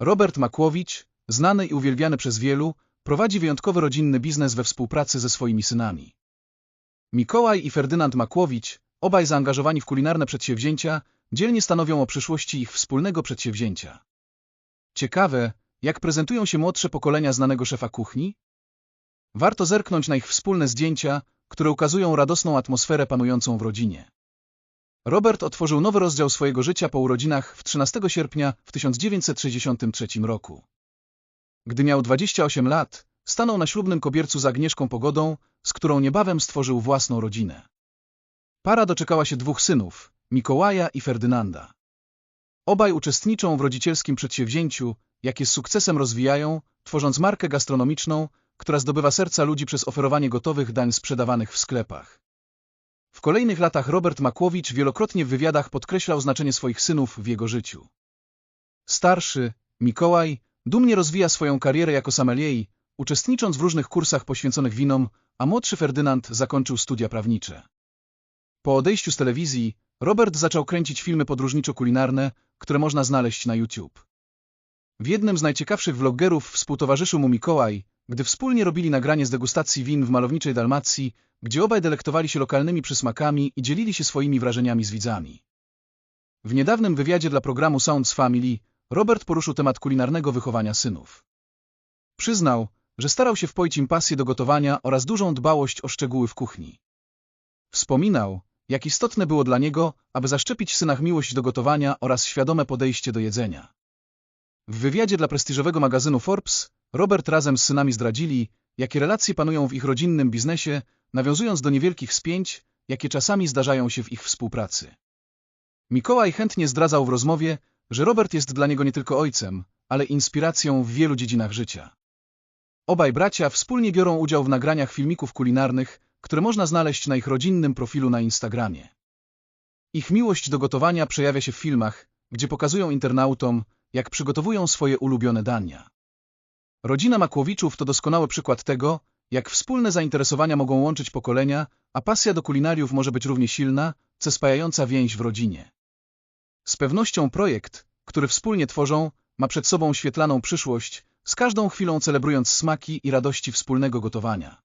Robert Makłowicz, znany i uwielbiany przez wielu, prowadzi wyjątkowy rodzinny biznes we współpracy ze swoimi synami. Mikołaj i Ferdynand Makłowicz, obaj zaangażowani w kulinarne przedsięwzięcia, dzielnie stanowią o przyszłości ich wspólnego przedsięwzięcia. Ciekawe, jak prezentują się młodsze pokolenia znanego szefa kuchni? Warto zerknąć na ich wspólne zdjęcia, które ukazują radosną atmosferę panującą w rodzinie. Robert otworzył nowy rozdział swojego życia po urodzinach w 13 sierpnia w 1963 roku. Gdy miał 28 lat, stanął na ślubnym kobiercu z Agnieszką Pogodą, z którą niebawem stworzył własną rodzinę. Para doczekała się dwóch synów, Mikołaja i Ferdynanda. Obaj uczestniczą w rodzicielskim przedsięwzięciu, jakie z sukcesem rozwijają, tworząc markę gastronomiczną, która zdobywa serca ludzi przez oferowanie gotowych dań sprzedawanych w sklepach. W kolejnych latach Robert Makłowicz wielokrotnie w wywiadach podkreślał znaczenie swoich synów w jego życiu. Starszy, Mikołaj, dumnie rozwija swoją karierę jako sommelier, uczestnicząc w różnych kursach poświęconych winom, a młodszy Ferdynand zakończył studia prawnicze. Po odejściu z telewizji, Robert zaczął kręcić filmy podróżniczo-kulinarne, które można znaleźć na YouTube. W jednym z najciekawszych vloggerów współtowarzyszył mu Mikołaj, gdy wspólnie robili nagranie z degustacji win w malowniczej Dalmacji, gdzie obaj delektowali się lokalnymi przysmakami i dzielili się swoimi wrażeniami z widzami. W niedawnym wywiadzie dla programu Sounds Family Robert poruszył temat kulinarnego wychowania synów. Przyznał, że starał się wpoić im pasję do gotowania oraz dużą dbałość o szczegóły w kuchni. Wspominał, jak istotne było dla niego, aby zaszczepić synach miłość do gotowania oraz świadome podejście do jedzenia. W wywiadzie dla prestiżowego magazynu Forbes Robert razem z synami zdradzili, jakie relacje panują w ich rodzinnym biznesie, nawiązując do niewielkich spięć, jakie czasami zdarzają się w ich współpracy. Mikołaj chętnie zdradzał w rozmowie, że Robert jest dla niego nie tylko ojcem, ale inspiracją w wielu dziedzinach życia. Obaj bracia wspólnie biorą udział w nagraniach filmików kulinarnych, które można znaleźć na ich rodzinnym profilu na Instagramie. Ich miłość do gotowania przejawia się w filmach, gdzie pokazują internautom, jak przygotowują swoje ulubione dania. Rodzina Makłowiczów to doskonały przykład tego, jak wspólne zainteresowania mogą łączyć pokolenia, a pasja do kulinariów może być równie silna, co spajająca więź w rodzinie. Z pewnością projekt, który wspólnie tworzą, ma przed sobą świetlaną przyszłość, z każdą chwilą celebrując smaki i radości wspólnego gotowania.